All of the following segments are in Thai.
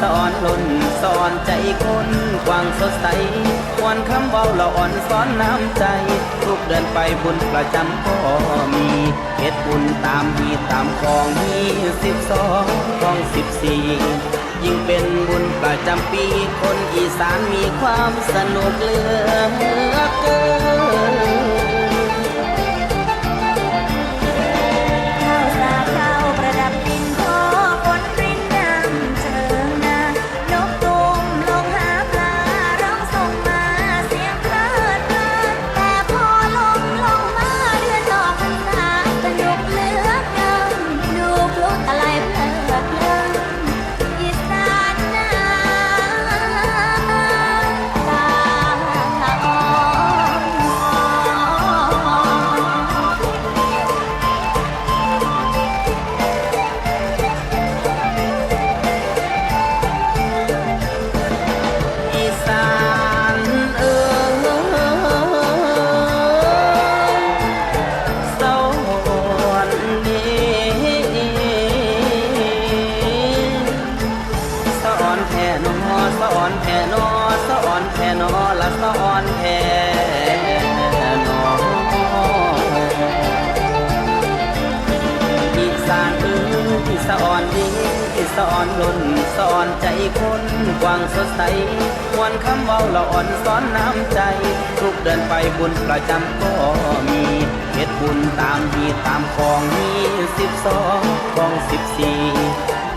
สอนล้นสอนใจคนกว้างสดใสมวนคำเบาละอ่อนสอนน้ำใจ ทุกเดินไปบุญประจำก็มีเฮ็ดบุญตามมีตามของมีสิบสองของสิบสี่ยิ่งเป็นบุญประจำปี คนอีสานมีความสนุกเหลือ อนแผ่นอละสอนแผ่นออีสานเอ้ยสะอ่อนดีสะอ่อนล้นสะอ่อนใจคนกว้างสดใสมวนคำเว้าละอ่อนสอนน้ำใจ ทุกเดินไปบุญประจำก็มีเฮ็ดบุญตามมีตามของมีสิบสองของสิบสี่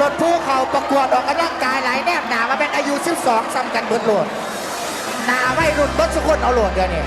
รถผู้เขาประกวดออกกำลังกายหลายแนบหนามาเป็นอายุ 12ซ้ำกันเบิดโหลดหนาไว้รุ่นเบิดสุขคนเอาโหลดเดี๋ยวนี้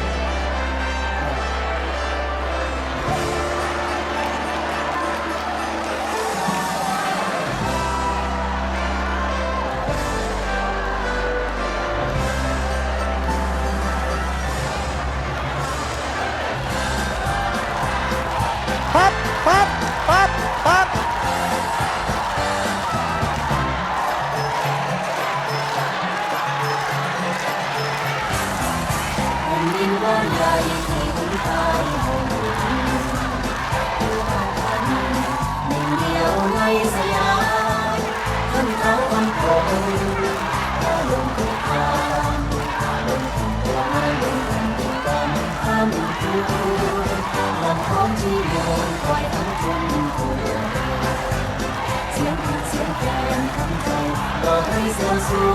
เสียงสู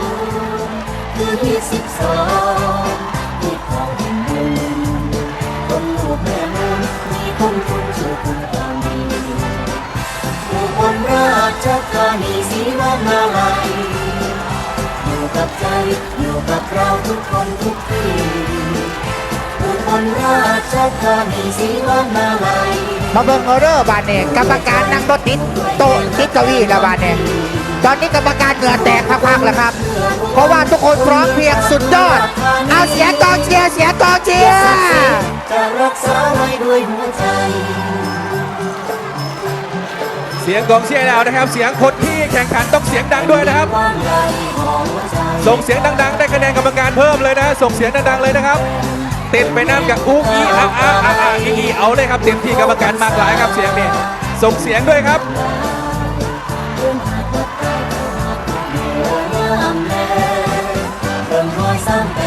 งคือที่สิบสองที่ของแหินบุญคนลูกแม่มูลมีคนคุณเชื่อคุณตามดีผู้คนราชธานีสีวานาลัยอยู่กับใจอยู่กับเราทุกคนทุกที่ผู้คนราชธานีสีวานาลัยมาเบิ่งเอาเด้อบานเนี่ยกรรมการนั่งรถติดโต๊ะติดเก้าอี้ล้วบานเนี่ย ตอนนี้กรรมการเหงื่อแตกพักๆแล้วครับ เพราะว่าทุกคนพร้อมเพรียงสุดยอด เอาเสียงกองเชียร์เสียงกองเชียร์จะรักษาไว้ด้วยหัวใจ เสียงกองเชียร์แล้วนะครับ เสียงคนที่แข่งขันต้องเสียงดังด้วยนะครับความใหญ่ของหัวใจส่งเสียงดัง ๆ ได้คะแนนกรรมการเพิ่มเลยนะ ส่งเสียงดังๆเลยนะครับเต้นไปน้ำกับอุ้งอีอาอาอาอาอีอีเอาเลยครับเต็มที่กรรมการมากหลายครับเสียงนี่ส่งเสียงด้วยครับ เบิ่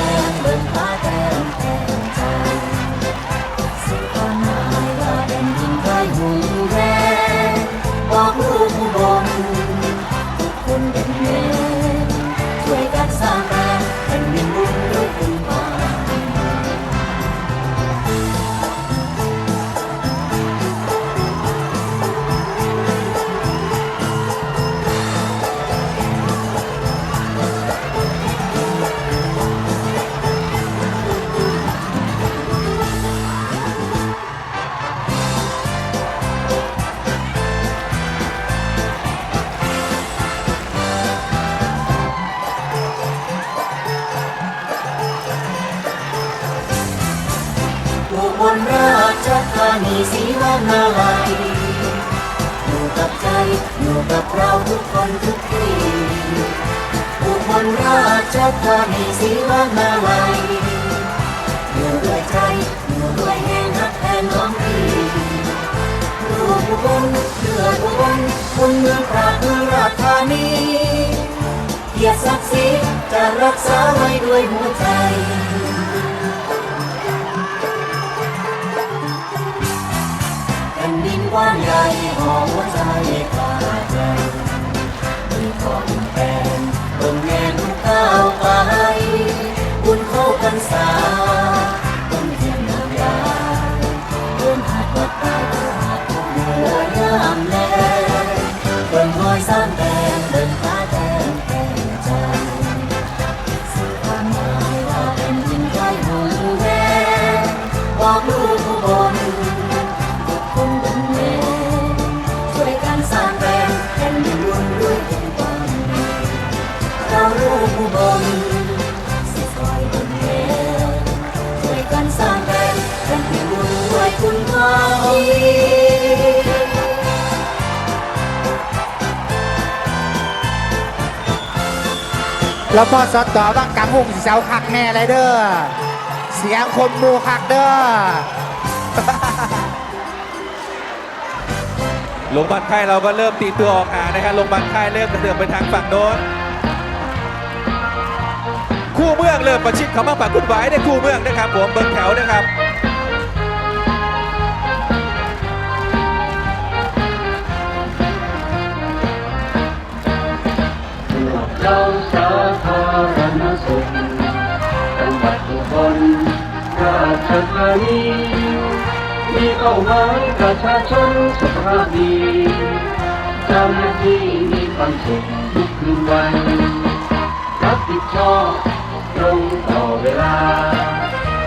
บนราชธานีศรีวนาลัยอยู่กับใจอยู่กับเราทุกคนทุกทีอุบลราชธานีศรีวนาลัยอยู่ด้วยใจอยู่ด้วยแห่งรักแทนน้องพี่รูปอุบลเพื่ออุบลคนเมืองปราบเมืองราชธานีเกียรติศักดิ์ศรีจะรักษาไว้ด้วยหัวใจ กว้างใหญ่ของหัวใจกลาใจมี แล้วพอสอต่อว่ากำหุงเสาคักแน่เลยเด้อ เสียงคนหมูคักเด้อ ลงบันค่ายเราก็เริ่มตีตัวออกห่านะครับลงบันค่ายเริ่มกระเดื่องไปทางฝั่งโน้น คู่เมืองเริ่มประชิดเขามาฝั่งคุณไหวในคู่เมืองนะครับผมเบิ้งแถวนะครับ เราสาธารณสุขจังหวัดอุบลราชธานีมีเป้าหมายประชาชนสุขภาพดีจ้าหน้าที่มีความสุขทุกคืนวันรับผิดชอบตรงต่อเวลา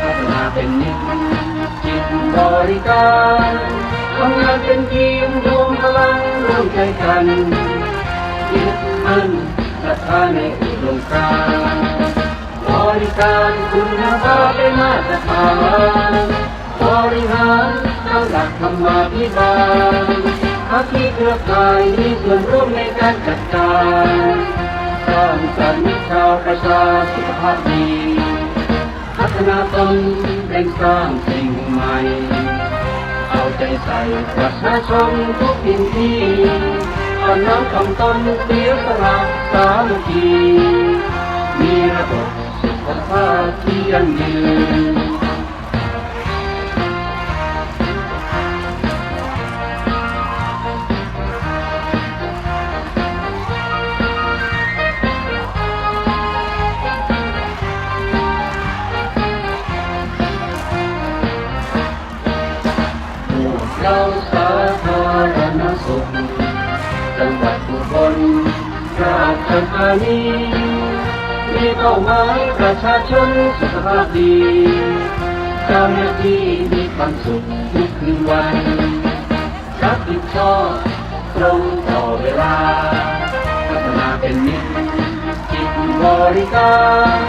พัฒนาเป็นนิจจิตบริการทำงานเป็นทีมรวมพลังร่วมใจกันยึดมั่น ศรัทธาในอุดมการบริการคุณภาพเป็นมาตรฐานบริหารตั้งหลักธรรมาภิบาลภาคีเครือข่ายมีส่วนร่วมในการจัดการสร้างสรรค์ชาวประชาสุขภาพดีพัฒนาตนเร่งสร้างสิ่งใหม่เอาใจใส่ประชาชนทุกถิ่นที่ อ่อนน้อมถ่อนเสียสละสามัคคีมีระบบสุขภาพที่ยั่งยืนเราสาธารณสุข จังหวัดอุบลราชธานีมีเป้าหมายประชาชนสุขภาพดีเจ้าหน้าที่มีความสุขทุกคืนวันรับผิดชอบตรงต่อเวลา พัฒนาเป็นนิจจิตบริการ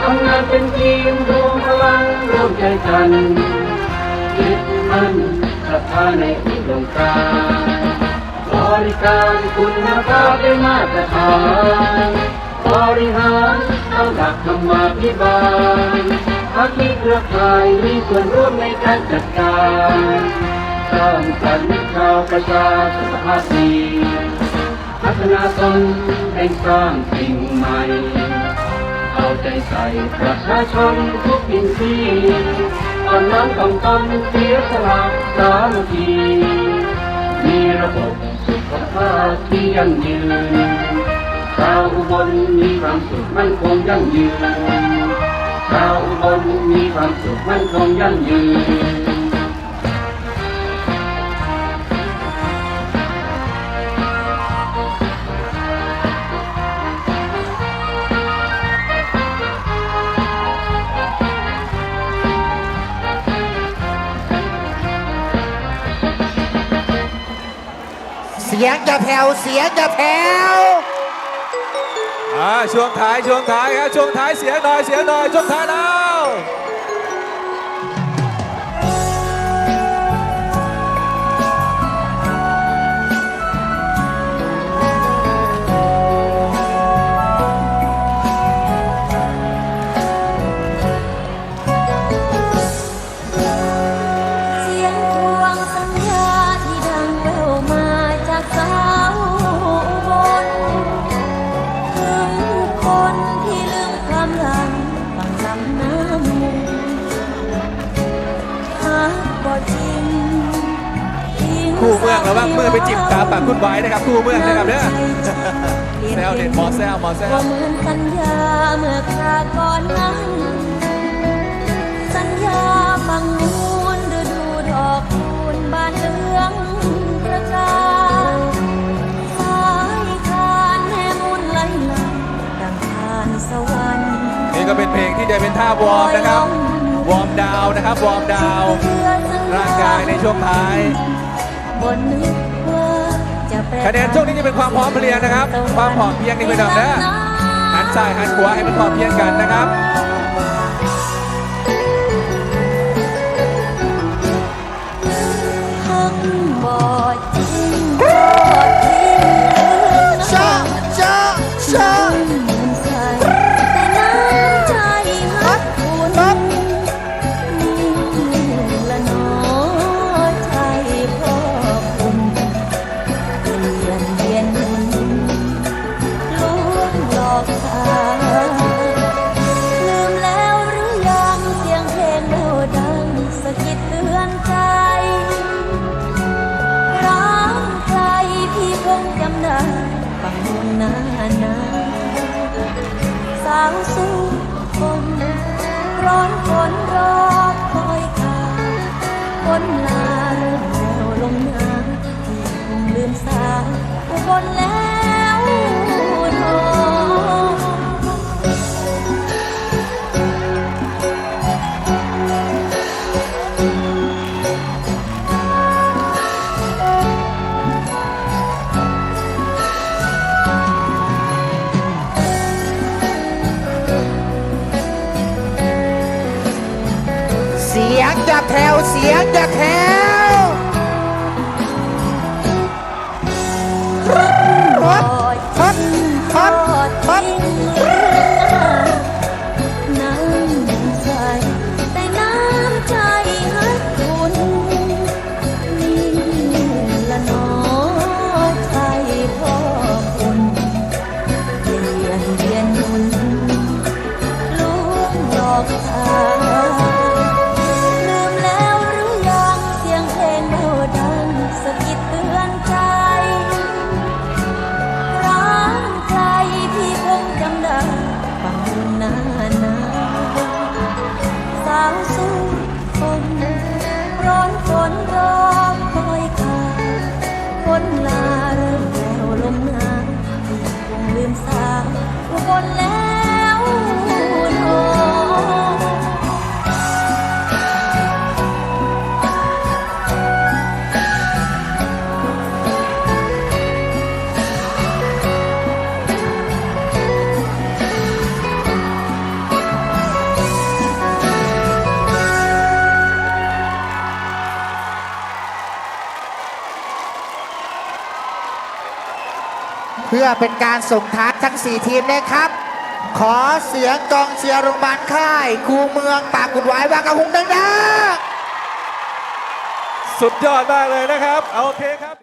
ทำงานเป็นทีมรวมพลังร่วมใจกันยึดมั่นศรัทธาในอุดมการ การคุณภาพได้มาตรฐานบริหารเอาหลักธรรมาภิบาลภาคีเครือข่ายมีส่วนร่วมในการจัดการสร้างสรรค์ชาวประชาสุขภาพดีพัฒนาตนเร่งสร้างสิ่งใหม่ เอาใจใส่ประชาชนทุกถิ่นที่อ่อนน้อมถ่อมตนเสียสละสามัคคีมีระบบ สุขภาพที่ยั่งยืนชาวอุบลมีความสุขมั่นคงยั่งยืนชาวอุบลมีความสุขมั่นคงยั่งยืน สียงจะแผ่วเสียงจะแผ่วอ่าช่วงท้ายช่วงท้ายครับช่วงท้ายเสียงหน่อยเสียงหน่อยช่วงท้ายแล้ว เมืองระวังมือไปจิบตาปากคุณไว้นะครับคู่เมืองนะครับเด้อแซวเด็ดหมอแซวหมอแซวบ่เหมือนสัญญาเมื่อคราก่อนนั้นสัญญาฟังมูลฤดูดอกคูณบานเหลืองประกาศสายทานแห่มุนไหลหลังดังทานสวรรค์นี่ก็เป็นเพลงที่จะเป็นท่าวอร์มนะครับ วอร์มดาวน์นะครับ วอร์มดาวน์ร่างกายในช่วงท้าย คะแนนช่วงนี้จะเป็นความพร้อมเพรียงนะครับ ความพร้อมเพรียงนี่เป็นแบบนะหันซ้ายหันขวาให้มันพร้อมเพรียงกันนะครับ อุบลแล้ว พื่อเป็นการส่งท้ายทั้ง 4 ทีมนะครับ ขอเสียงกองเชียร์โรงพยาบาลค่ายคูเมืองปากกุดหวายบางกะหุงดังๆ สุดยอดมากเลยนะครับ โอเคครับ